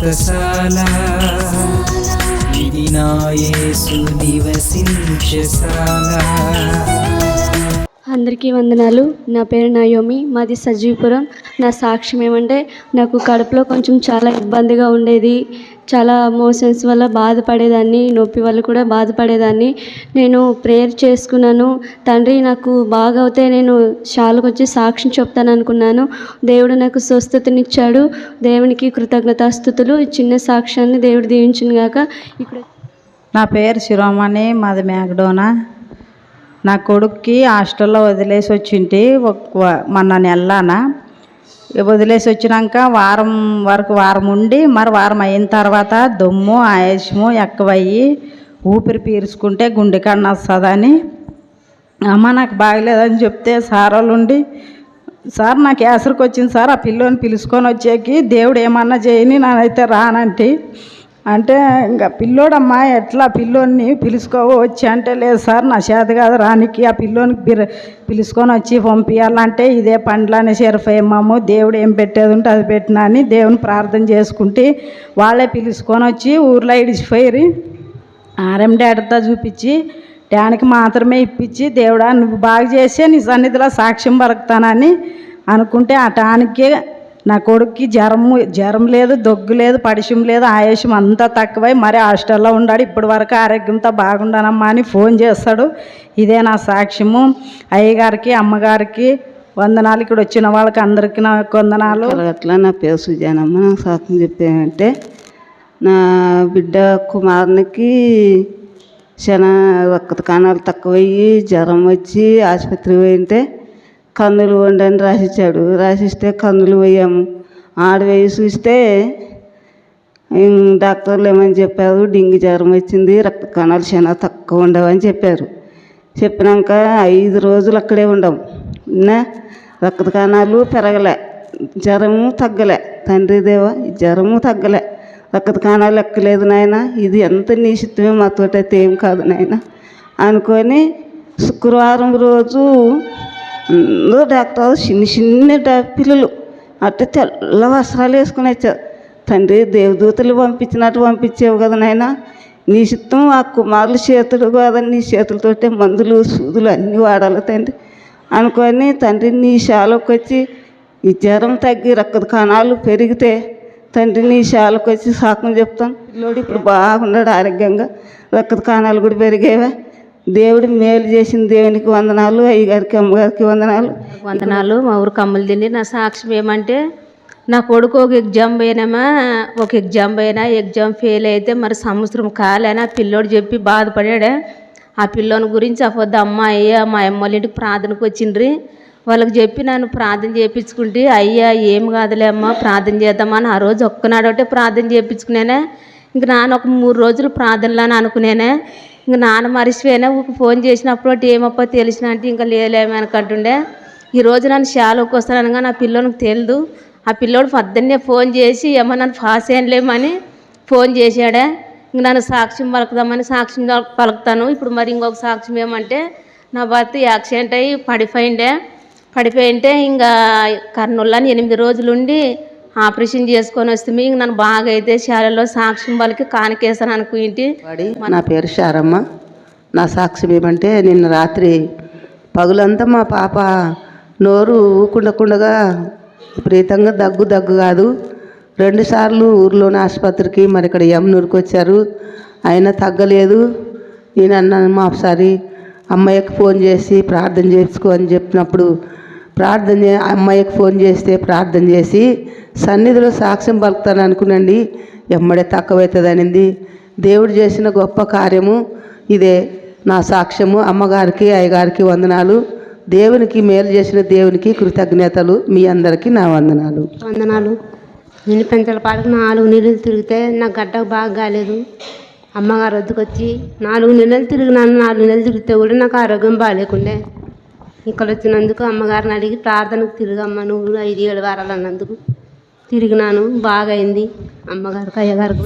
వ్రతశాల ఇది నా యేసు నివసించశాల అందరికీ వందనాలు. నా పేరు నయోమి. మాది సజీవపురం. నా సాక్ష్యం ఏమంటే నాకు కడుపులో కొంచెం చాలా ఇబ్బందిగా ఉండేది. చాలా మోషన్స్ వల్ల బాధపడేదాన్ని నొప్పి వల్ల కూడా బాధపడేదాన్ని. నేను ప్రేయర్ చేసుకున్నాను. తండ్రి నాకు బాగా అవుతే నేను షాలకు వచ్చి సాక్ష్యం చెప్తాను అనుకున్నాను. దేవుడు నాకు స్వస్థతనిచ్చాడు. దేవునికి కృతజ్ఞతాస్థుతులు. ఈ చిన్న సాక్ష్యాన్ని దేవుడు దీవించిన గాక. ఇప్పుడు నా పేరు శిరోమణి. మాది మ్యాక్డోనా నా కొడుక్కి హాస్టల్లో వదిలేసి వచ్చింటి మొన్న నెలన వదిలేసి వచ్చినాక వారం వరకు వారం ఉండి మరి వారం అయిన తర్వాత దుమ్ము ఆయాసము ఎక్కువయ్యి ఊపిరి పీల్చుకుంటే గుండె కన్నా వస్తుందని అమ్మ నాకు బాగలేదని చెప్తే సార్ వాళ్ళు ఉండి సార్ నాకు యాసరికి వచ్చింది సార్ ఆ పిల్లోని పిలుచుకొని వచ్చేకి దేవుడు ఏమన్నా చేయని నానైతే రానంటే. అంటే ఇంకా పిల్లోడమ్మా ఎట్లా పిల్లోని పిలుచుకోవు వచ్చి అంటే లేదు సార్ నా చేత కాదు రానికి ఆ పిల్లోనికి పిలుచుకొని వచ్చి పంపించాలంటే ఇదే పండ్లని శరఫేమము దేవుడు ఏం పెట్టేది ఉంటే అది పెట్టినా అని దేవుని ప్రార్థన చేసుకుంటే వాళ్ళే పిలుచుకొని వచ్చి ఊర్లో ఇడిచిపోయి ఆర్ఎం డాక్టర్తో చూపించి డానికి మాత్రమే ఇప్పించి దేవుడా నువ్వు బాగా చేసే నీ సన్నిధిలో సాక్ష్యం పలుకుతానని అనుకుంటే ఆ టానికే నా కొడుక్కి జ్వరము జ్వరం లేదు దగ్గు లేదు పడిశం లేదు ఆయాసం అంతా తక్కువై మరి హాస్టల్లో ఉన్నాడు ఇప్పటి వరకు ఆరోగ్యంతో బాగుండానమ్మా అని ఫోన్ చేస్తాడు. ఇదే నా సాక్ష్యము. అయ్యగారికి అమ్మగారికి వందనాలు. ఇక్కడ వచ్చిన వాళ్ళకి అందరికీ నా వందనాలు. అట్లా నా పేరు సుజానమ్మ. నాకు సాక్ష్యం చెప్పేమంటే నా బిడ్డ కుమారునికి చాలా రక్త కణాలు తక్కువయ్యి జ్వరం వచ్చి ఆసుపత్రికి పోయింటే కన్నులు వండని రాసిచ్చాడు. రాసిస్తే కన్నులు పోయాము ఆడ వేయి చూస్తే డాక్టర్లు ఏమని చెప్పారు డింగి జ్వరం వచ్చింది రక్త కణాలు చాలా తక్కువ ఉండవని చెప్పారు. చెప్పినాక ఐదు రోజులు అక్కడే ఉండము నా రక్త కణాలు పెరగలే జ్వరము తగ్గలే. తండ్రి దేవ జ్వరము తగ్గలే. రక్త కణాలు ఎక్కలేదు నాయన ఇది ఎంత నిశ్చితమే మాతోటైతే ఏం కాదు నాయన అనుకొని శుక్రవారం రోజు అందరూ డాక్టర్ చిన్న చిన్న పిల్లలు. అట్ట తెల్ల వస్త్రాలు వేసుకుని వచ్చారు. తండ్రి దేవదూతలు పంపించినట్టు పంపించేవు కదా నాయన. నీ చిత్తం ఆ కుమారులు చేతులు కాదని నీ చేతులతోటే మందులు సూదులు అన్నీ వాడాలి తండ్రి. అనుకొని తండ్రి నీ శాలకు వచ్చి ఈ జ్వరం తగ్గి రక్త కణాలు పెరిగితే తండ్రి నీ శాలకు వచ్చి సాకం చెప్తాను. పిల్లోడు ఇప్పుడు బాగున్నాడు ఆరోగ్యంగా. రక్త కణాలు కూడా పెరిగేవా. దేవుడు మేలు చేసిన దేవునికి వందనాలు అయ్యగారికి అమ్మగారికి వందనాలు. వందనాలు. మా ఊరు కమ్ములు తిండి. నా సాక్ష్యం ఏమంటే నా కొడుకు ఒక ఎగ్జామ్ పోయినామా? ఒక ఎగ్జామ్ పోయినా ఎగ్జామ్ ఫెయిల్ అయితే మరి సంవత్సరం కాలేనా పిల్లోడు చెప్పి బాధపడాడే? ఆ పిల్లోని గురించి ఆ పొద్దు అమ్మ అయ్యా మా అమ్మోళ్ళ ఇంటికి ప్రార్థనకు వచ్చిండ్రి. వాళ్ళకి చెప్పి నన్ను ప్రార్థన చేయించుకుంటే అయ్యా ఏం కాదులే అమ్మ ప్రార్థన చేద్దామని ఆ రోజు ఒక్కనాడు ఒకటే ప్రార్థన చేయించుకునేనే ఇంక నాన్న ఒక మూడు రోజులు ప్రార్థనలని అనుకునేనే? ఇంకా నాన్న మరిచిపోయినా ఊరికి ఫోన్ చేసినప్పుడు ఒకటి ఏమప్ప తెలిసిన అంటే ఇంకా లేలేమనుకుంటుండే ఈ రోజు నన్ను షాలోకి వస్తానగా నా పిల్లోనికి తెలియదు ఆ పిల్లోడు పొద్దున్నే ఫోన్ చేసి ఏమో నన్ను పాస్ అయ్యలేమని ఫోన్ చేశాడే. ఇంక నన్ను సాక్ష్యం పలుకుదామని సాక్ష్యం పలుకుతాను. ఇప్పుడు మరి ఇంకొక సాక్ష్యం ఏమంటే నా భర్త యాక్సిడెంట్ అయ్యి పడిపోయిండే. పడిపోయింటే ఇంకా కర్నూలులో ఎనిమిది రోజులు ఉండి ఆపరేషన్ చేసుకొని వస్తే ఇంక నన్ను బాగా అయితే శాలలో సాక్ష్యం వాళ్ళకి కానికేసాను అనుకుంటి నా పేరు శారమ్మ. నా సాక్ష్యం ఏమంటే నిన్న రాత్రి పగులంతా మా పాప నోరు ఊకుండకుండగా విపరీతంగా దగ్గు దగ్గు కాదు. రెండుసార్లు ఊర్లోని ఆసుపత్రికి మరి ఇక్కడ యమునూరుకు వచ్చారు. అయినా తగ్గలేదు. నేను అన్నాను మా ఒకసారి అమ్మాయికి ఫోన్ చేసి ప్రార్థన చేసుకో అని చెప్పినప్పుడు ప్రార్థన చే అమ్మాయికి ఫోన్ చేస్తే ప్రార్థన చేసి సన్నిధిలో సాక్ష్యం పలుకుతాను అనుకునండి. ఎమ్మడే తక్కువవుతుంది దేవుడు చేసిన గొప్ప కార్యము ఇదే. నా సాక్ష్యము అమ్మగారికి అయ్యగారికి వందనాలు. దేవునికి మేలు చేసిన దేవునికి కృతజ్ఞతలు. మీ అందరికీ నా వందనాలు. వందనాలు. నేను పెంచల పాటకు నాలుగు నెలలు తిరిగితే నా గడ్డ బాగా కాలేదు అమ్మగారు వద్దకొచ్చి నాలుగు నెలలు తిరిగినాను నాలుగు నెలలు తిరిగితే కూడా నాకు ఆరోగ్యం బాగాలేకుండే. ఇక్కడ వచ్చినందుకు అమ్మగారిని అడిగి ప్రార్థనకు తిరిగమ్మ నువ్వు ఐదు ఏడు వారాలు అన్నందుకు తిరిగినాను. బాగా అయింది అమ్మగారికి అయ్యగారికి